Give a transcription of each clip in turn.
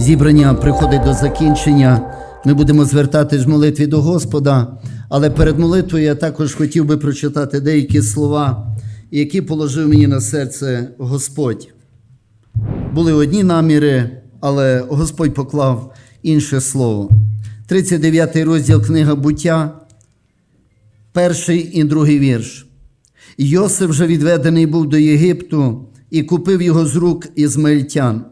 Зібрання приходить до закінчення. Ми будемо звертатись в молитві до Господа, але перед молитвою я також хотів би прочитати деякі слова, які положив мені на серце Господь. Були одні наміри, але Господь поклав інше слово. 39 розділ книга буття, перший і другий вірш. Йосиф вже відведений був до Єгипту і купив його з рук ізмаїльтян,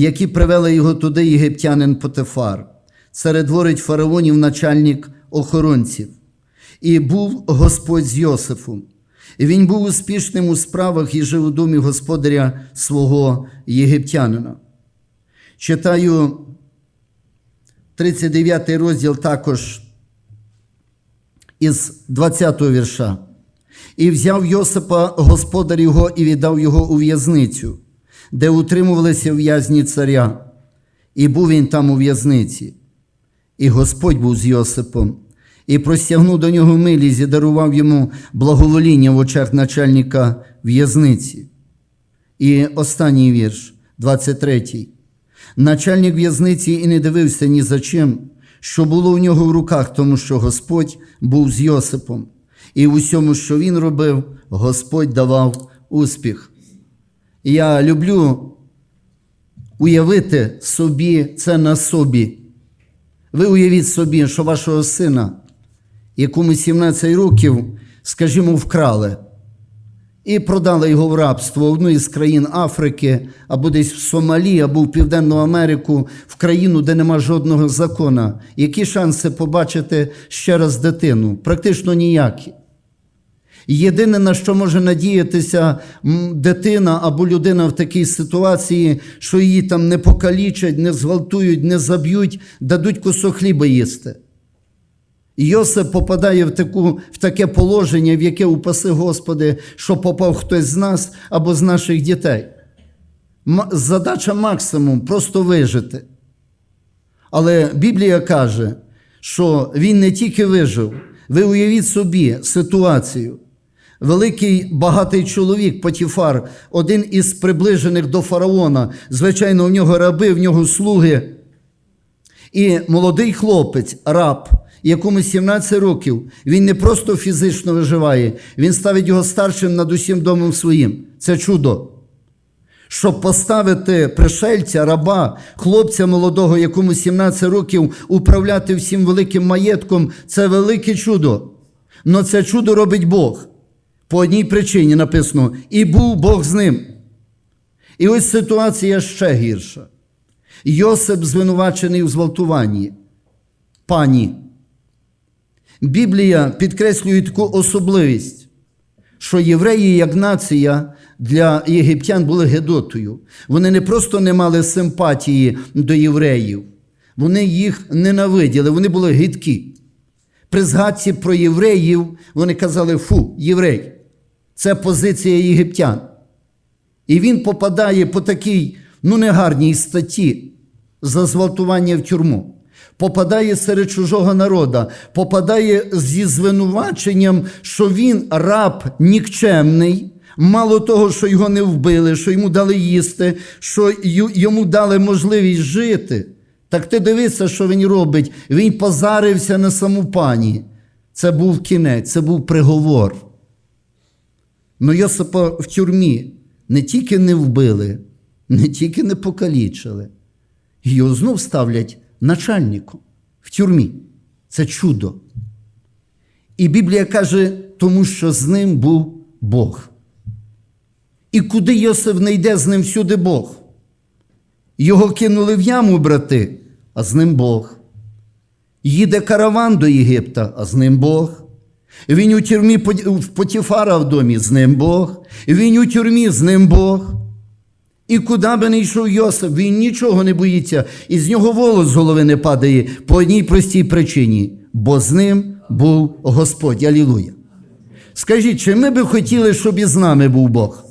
які привели його туди єгиптянин Потефар, царедворить фараонів начальник охоронців. І був Господь з Йосифом. І він був успішним у справах і жив у домі господаря свого єгиптянина. Читаю 39 розділ також із 20 вірша. І взяв Йосипа господар його і віддав його у в'язницю, де утримувалися в'язні царя, і був він там у в'язниці. І Господь був з Йосипом, і простягнув до нього милість і дарував йому благовоління в очах начальника в'язниці. І останній вірш, 23. Начальник в'язниці і не дивився ні за чим, що було у нього в руках, тому що Господь був з Йосипом. І в усьому, що він робив, Господь давав успіх. Я люблю уявити собі це на собі. Ви уявіть собі, що вашого сина, якому 17 років, скажімо, вкрали, і продали його в рабство в одну із країн Африки, або десь в Сомалі, або в Південну Америку, в країну, де нема жодного закона. Які шанси побачити ще раз дитину? Практично ніякі. Єдине, на що може надіятися дитина або людина в такій ситуації, що її там не покалічать, не зґвалтують, не заб'ють, дадуть кусок хліба їсти. Йосип попадає в, таку, в таке положення, в яке упаси Господи, що попав хтось з нас або з наших дітей. Задача максимум просто вижити. Але Біблія каже, що він не тільки вижив, ви уявіть собі ситуацію. Великий багатий чоловік Потіфар, один із приближених до фараона. Звичайно, в нього раби, в нього слуги. І молодий хлопець, раб, якому 17 років, він не просто фізично виживає, він ставить його старшим над усім домом своїм. Це чудо. Щоб поставити пришельця, раба, хлопця молодого, якому 17 років управляти всім великим маєтком, це велике чудо. Но це чудо робить Бог. По одній причині написано: і був Бог з ним. І ось ситуація ще гірша. Йосип звинувачений у зґвалтуванні. Пані. Біблія підкреслює таку особливість, що євреї, як нація, для єгиптян були гедотою. Вони не просто не мали симпатії до євреїв, вони їх ненавиділи, вони були гидкі. При згадці про євреїв вони казали: фу, єврей. Це позиція єгиптян. І він попадає по такій ну негарній статті за зґвалтування в тюрму. Попадає серед чужого народа, попадає зі звинуваченням, що він раб нікчемний, мало того, що його не вбили, що йому дали їсти, що йому дали можливість жити. Так ти дивися, що він робить. Він позарився на саму пані. Це був кінець, це був приговор. Ну Йосипа в тюрмі не тільки не вбили, не тільки не покалічили, його знов ставлять начальником в тюрмі. Це чудо. І Біблія каже, тому що з ним був Бог. І куди Йосиф не йде, з ним всюди Бог. Його кинули в яму, брати, а з ним Бог. Їде караван до Єгипта, а з ним Бог. Він у тюрмі Потіфара в домі, з ним Бог. Він у тюрмі, з ним Бог. І куди би не йшов Йосип, він нічого не боїться, і з нього волос з голови не падає по одній простій причині, бо з ним був Господь. Алілуя. Скажіть, чи ми би хотіли, щоб і з нами був Бог?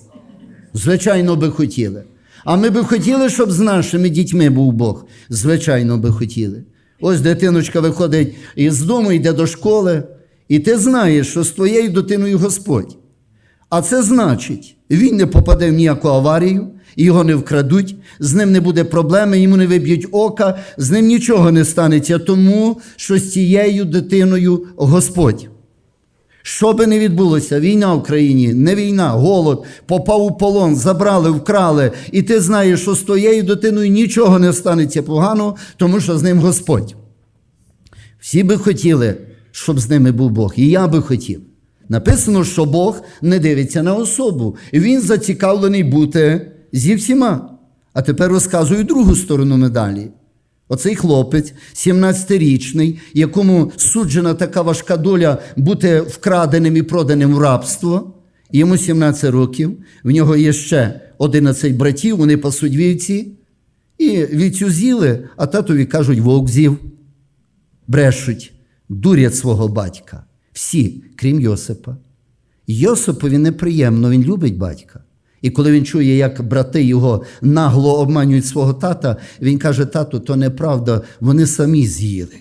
Звичайно, би хотіли. А ми би хотіли, щоб з нашими дітьми був Бог? Звичайно, би хотіли. Ось дитиночка виходить із дому, йде до школи, і ти знаєш, що з твоєю дитиною Господь. А це значить, він не попаде в ніяку аварію, його не вкрадуть, з ним не буде проблеми, йому не виб'ють ока, з ним нічого не станеться, тому що з цією дитиною Господь. Що би не відбулося, війна в країні, не війна, голод, попав у полон, забрали, вкрали, і ти знаєш, що з твоєю дитиною нічого не станеться погано, тому що з ним Господь. Всі би хотіли, щоб з ними був Бог, і я би хотів. Написано, що Бог не дивиться на особу. Він зацікавлений бути зі всіма. А тепер розказую другу сторону медалі. Оцей хлопець, 17-річний, якому суджена така важка доля бути вкраденим і проданим в рабство. Йому 17 років, в нього є ще 11 братів, вони пасуть вівці. І вівцю з'їли, а татові кажуть, вовк з'їв. Брешуть, дурять свого батька. Всі, крім Йосипа. Йосипові неприємно, він любить батька. І коли він чує, як брати його нагло обманюють свого тата, він каже: тату, то неправда, вони самі з'їли.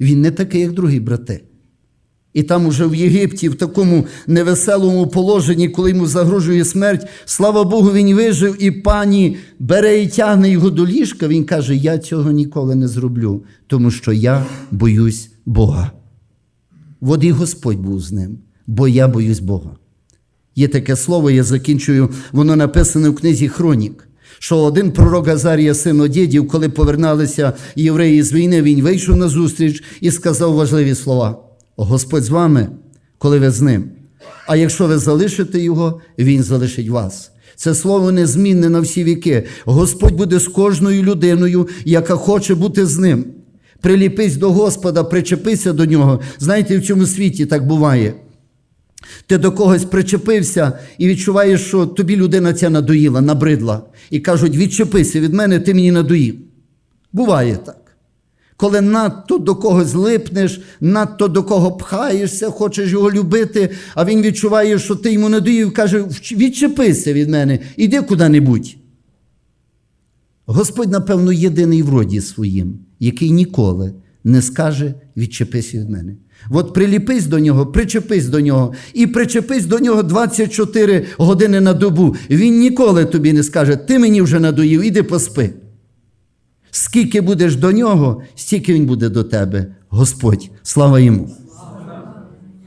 Він не такий, як другі брати. І там уже в Єгипті, в такому невеселому положенні, коли йому загрожує смерть, слава Богу, він вижив, і пані бере і тягне його до ліжка. Він каже: Я цього ніколи не зроблю, тому що я боюсь Бога. От і Господь був з ним, бо я боюсь Бога. Є таке слово, я закінчую, воно написане в книзі Хронік. Що один пророк Азарія, син Одєдів, коли поверналися євреї з війни, він вийшов на зустріч і сказав важливі слова: Господь з вами, коли ви з ним. А якщо ви залишите його, він залишить вас. Це слово незмінне на всі віки. Господь буде з кожною людиною, яка хоче бути з ним. Приліпись до Господа, причепися до нього. Знаєте, в цьому світі так буває. Ти до когось причепився і відчуваєш, що тобі людина ця надоїла, набридла. І кажуть, відчепися від мене, ти мені надоїв. Буває так. Коли надто до когось липнеш, надто до кого пхаєшся, хочеш його любити, а він відчуває, що ти йому надоїв, каже, відчепися від мене, іди куди-небудь. Господь, напевно, єдиний в роді своїм, який ніколи не скаже відчепись від мене. От приліпись до нього, причепись до нього і причепись до нього 24 години на добу. Він ніколи тобі не скаже, ти мені вже надоїв, іди поспи. Скільки будеш до нього, стільки він буде до тебе, Господь. Слава йому.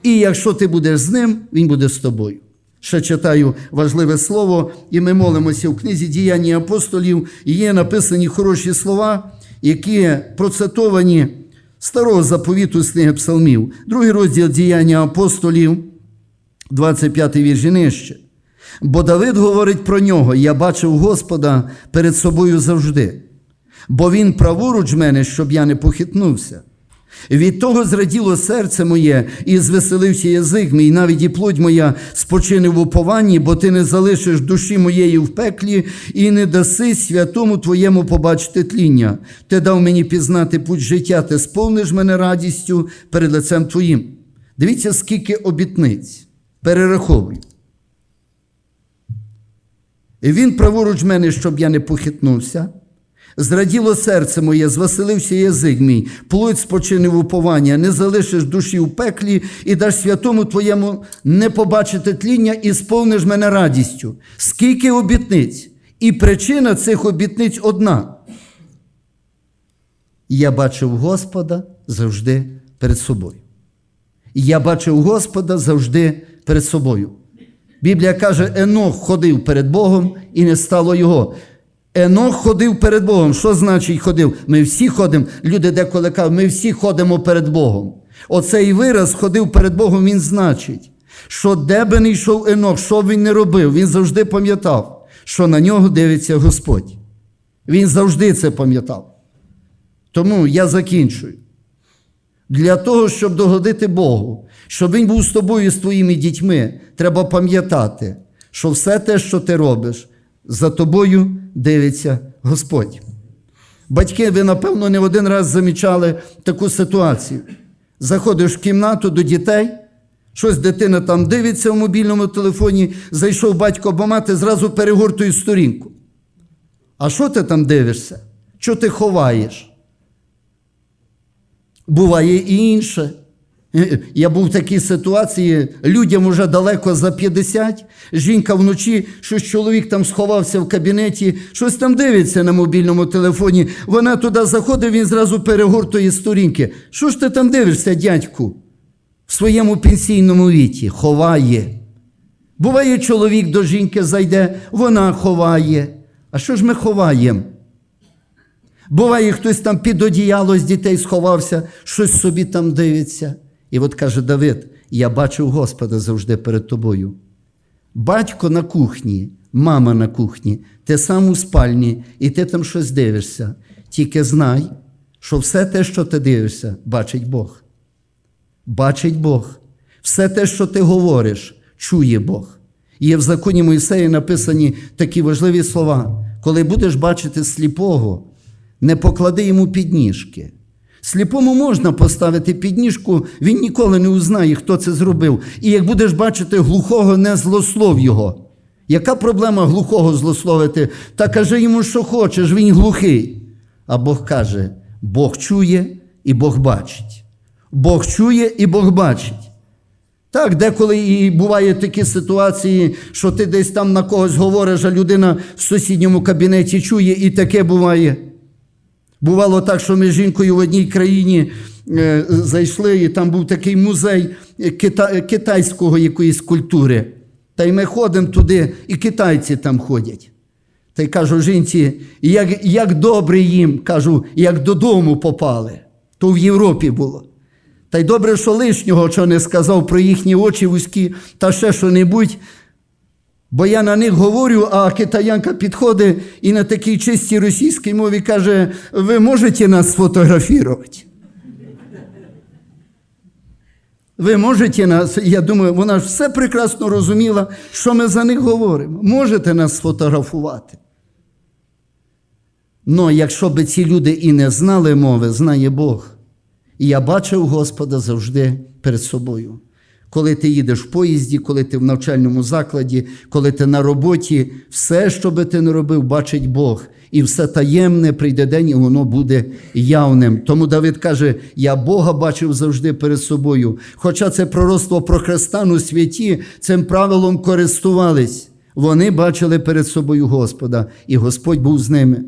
І якщо ти будеш з ним, він буде з тобою. Ще читаю важливе слово, і ми молимося в книзі діяння апостолів. І є написані хороші слова, які процитовані старого заповіту з книги псалмів. Другий розділ діяння апостолів, 25 вірш нижче. Бо Давид говорить про нього: я бачив Господа перед собою завжди, бо він праворуч мене, щоб я не похитнувся. Від того зраділо серце моє, і звеселився язик мій, навіть і плоть моя спочине в упованні, бо ти не залишиш душі моєї в пеклі і не даси святому твоєму побачити тління. Ти дав мені пізнати путь життя, ти сповниш мене радістю перед лицем твоїм. Дивіться, скільки обітниць. Перераховую. І він праворуч мене, щоб я не похитнувся. Зраділо серце моє, звеселився язик мій, плоть спочинив уповання, не залишиш душі в пеклі і даш святому твоєму не побачити тління і сповниш мене радістю. Скільки обітниць? І причина цих обітниць одна. Я бачив Господа завжди перед собою. Я бачив Господа завжди перед собою. Біблія каже, Енох ходив перед Богом і не стало його. Енох ходив перед Богом. Що значить ходив? Ми всі ходимо. Люди деколи кажуть, ми всі ходимо перед Богом. Оцей вираз ходив перед Богом, він значить, що де би не йшов Енох, що б він не робив, він завжди пам'ятав, що на нього дивиться Господь. Він завжди це пам'ятав. Тому я закінчую. Для того, щоб догодити Богу, щоб Він був з тобою і з твоїми дітьми, треба пам'ятати, що все те, що ти робиш, за тобою дивиться Господь. Батьки, ви, напевно, не один раз замічали таку ситуацію. Заходиш в кімнату до дітей, щось дитина там дивиться в мобільному телефоні, зайшов батько або мати, зразу перегортує сторінку. А що ти там дивишся? Що ти ховаєш? Буває і інше. Е, Я був в такій ситуації, людям уже далеко за 50, жінка вночі, щось чоловік там сховався в кабінеті, щось там дивиться на мобільному телефоні. Вона туди заходить, він зразу перегортує сторінки. Що ж ти там дивишся, дядьку? В своєму пенсійному віці ховає. Буває, чоловік до жінки зайде, вона ховає. А що ж ми ховаємо? Буває, хтось там під одіяло з дітей сховався, щось собі там дивиться. І от каже Давид: я бачив Господа завжди перед тобою. Батько на кухні, мама на кухні, ти сам у спальні, і ти там щось дивишся. Тільки знай, що все те, що ти дивишся, бачить Бог. Бачить Бог. Все те, що ти говориш, чує Бог. І Є в законі Мойсея написані такі важливі слова. Коли будеш бачити сліпого, не поклади йому підніжки. Сліпому можна поставити підніжку, він ніколи не узнає, хто це зробив. І як будеш бачити глухого, не злослов його. Яка проблема глухого злословити? Та кажи йому, що хочеш, він глухий. А Бог каже: Бог чує і Бог бачить. Бог чує і Бог бачить. Так, деколи і буває такі ситуації, що ти десь там на когось говориш, а людина в сусідньому кабінеті чує, і таке буває. Бувало так, що ми з жінкою в одній країні е, зайшли, і там був такий музей кита, китайського якоїсь культури. Та й ми ходимо туди, і китайці там ходять. Та й кажу жінці, як, як добре їм, кажу, як додому попали. То в Європі було. Та й добре, що лишнього що не сказав про їхні очі вузькі та ще що-небудь. Бо я на них говорю, а китаянка підходить і на такій чистій російській мові каже: ви можете нас сфотографувати? Ви можете нас, я думаю, вона ж все прекрасно розуміла, що ми за них говоримо. Можете нас сфотографувати. Ну, якщо би ці люди і не знали мови, знає Бог. І я бачив Господа завжди перед собою. Коли ти їдеш в поїзді, коли ти в навчальному закладі, коли ти на роботі, все, що би ти не робив, бачить Бог. І все таємне прийде день, і воно буде явним. Тому Давид каже: Я Бога бачив завжди перед собою. Хоча це пророцтво про Христа у святі цим правилом користувались. Вони бачили перед собою Господа, і Господь був з ними.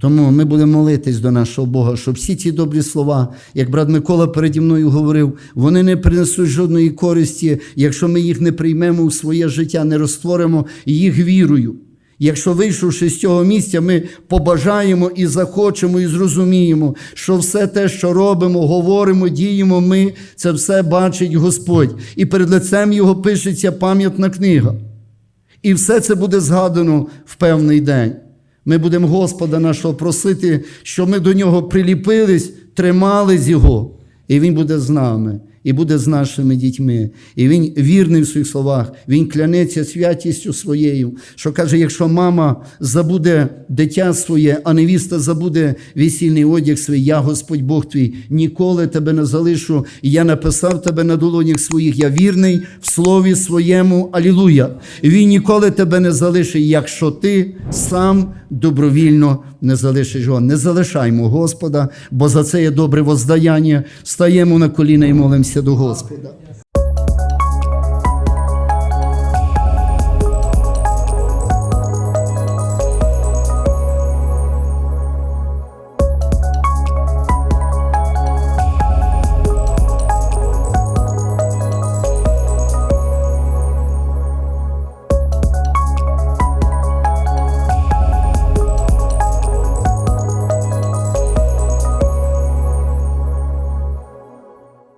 Тому ми будемо молитись до нашого Бога, щоб всі ці добрі слова, як брат Микола переді мною говорив, вони не принесуть жодної користі, якщо ми їх не приймемо у своє життя, не розтворимо їх вірою. Якщо вийшовши з цього місця, ми побажаємо і захочемо, і зрозуміємо, що все те, що робимо, говоримо, діємо, ми це все бачить Господь. І перед лицем Його пишеться пам'ятна книга. І все це буде згадано в певний день. Ми будемо Господа нашого просити, щоб ми до нього приліпились, тримались Його, і Він буде з нами, і буде з нашими дітьми. І Він вірний в своїх словах, Він клянеться святістю своєю, що каже, якщо мама забуде дитя своє, а невіста забуде весільний одяг свій, я, Господь Бог твій, ніколи тебе не залишу. Я написав тебе на долонях своїх, я вірний в слові своєму. Алілуя. Він ніколи тебе не залишить, якщо ти сам добровільно не залишиш його. Не залишаймо Господа, бо за це є добре воздаяння. Стаємо на коліна і молимося до Господа.